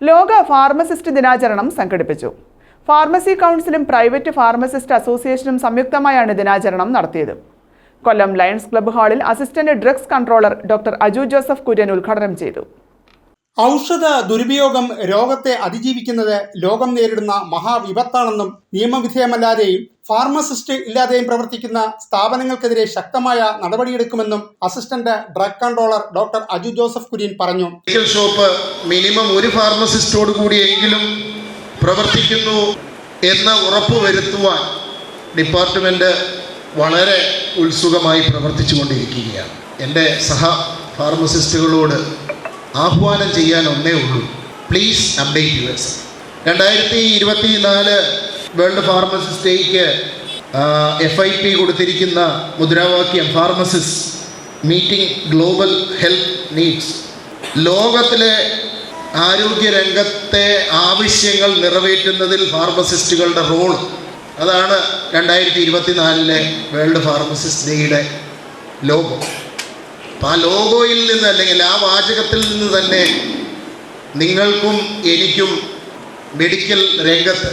ലോക ഫാർമസിസ്റ്റ് ദിനാചരണം സംഘടിപ്പിച്ചു. ഫാർമസി കൗൺസിലും പ്രൈവറ്റ് ഫാർമസിസ്റ്റ് അസോസിയേഷനും സംയുക്തമായാണ് ദിനാചരണം നടത്തിയത്. കൊല്ലം ലയൺസ് ക്ലബ്ബ് ഹാളിൽ assistant drugs controller doctor Aju Joseph Kurian ഉദ്ഘാടനം ചെയ്തു. ഔഷധ ദുരുപയോഗം രോഗത്തെ അതിജീവിക്കുന്നത് ലോകം നേരിടുന്ന മഹാവിപത്താണെന്നും നിയമവിധേയമല്ലാതെയും ഫാർമസിസ്റ്റ് ഇല്ലാതെയും പ്രവർത്തിക്കുന്ന സ്ഥാപനങ്ങൾക്കെതിരെ ശക്തമായ നടപടിയെടുക്കുമെന്നും assistant drug controller doctor Aju Joseph Kurian പറഞ്ഞു. ഷോപ്പ് മിനിമം ഒരു ഫാർമസിസ്റ്റോട് കൂടിയെങ്കിലും പ്രവർത്തിക്കുന്നു എന്ന് ഉറപ്പുവരുത്തുവാൻ ഡിപ്പാർട്ട്മെന്റ് വളരെ ഉത്സുകമായി പ്രവർത്തിച്ചുകൊണ്ടിരിക്കുകയാണ്. എന്റെ സഹ ഫാർമസിസ്റ്റുകളോട് ആഹ്വാനം ചെയ്യാൻ ഒന്നേ ഉള്ളൂ. പ്ലീസ് അപ്ഡേറ്റ് യുവേഴ്സ് രണ്ടായിരത്തി ഇരുപത്തി നാല് വേൾഡ് ഫാർമസിസ്റ്റ് ഡേക്ക് എഫ് ഐ പി കൊടുത്തിരിക്കുന്ന മുദ്രാവാക്യം pharmacists meeting global health needs ലോകത്തിലെ ആരോഗ്യ രംഗത്തെ ആവശ്യങ്ങൾ നിറവേറ്റുന്നതിൽ ഫാർമസിസ്റ്റുകളുടെ റോൾ അതാണ് രണ്ടായിരത്തി ഇരുപത്തിനാലിലെ വേൾഡ് ഫാർമസിസ്റ്റ് ഡേയുടെ ലോഗോ ആ ലോഗോയിൽ നിന്ന് അല്ലെങ്കിൽ ആ വാചകത്തിൽ നിന്ന് തന്നെ നിങ്ങൾക്കും എനിക്കും മെഡിക്കൽ രംഗത്ത്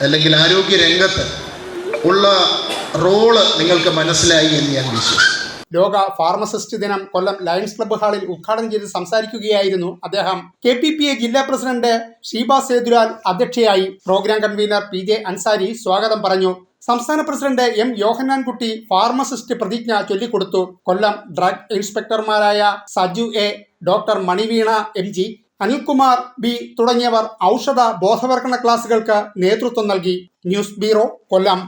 അല്ലെങ്കിൽ ആരോഗ്യ രംഗത്ത് ഉള്ള റോൾ നിങ്ങൾക്ക് മനസ്സിലായി എന്ന് ഞാൻ വിശ്വസിക്കുന്നു. ലോക ഫാർമസിസ്റ്റ് ദിനം കൊല്ലം ലയൺസ് ക്ലബ്ബ് ഹാളിൽ ഉദ്ഘാടനം ചെയ്ത് സംസാരിക്കുകയായിരുന്നു അദ്ദേഹം. കെ പി പി എ ജില്ലാ പ്രസിഡന്റ് ഷീബ സേതുലാൽ അധ്യക്ഷയായി programme convener P J Ansari സ്വാഗതം പറഞ്ഞു. സംസ്ഥാന പ്രസിഡന്റ് എം യോഹന്നാൻകുട്ടി ഫാർമസിസ്റ്റ് പ്രതിജ്ഞ ചൊല്ലിക്കൊടുത്തു. Kollam drug ഇൻസ്പെക്ടർമാരായ Saju A doctor Maniveena M G Anilkumar B തുടങ്ങിയവർ ഔഷധ ബോധവൽക്കരണ ക്ലാസുകൾക്ക് നേതൃത്വം നൽകി. News bureau Kollam.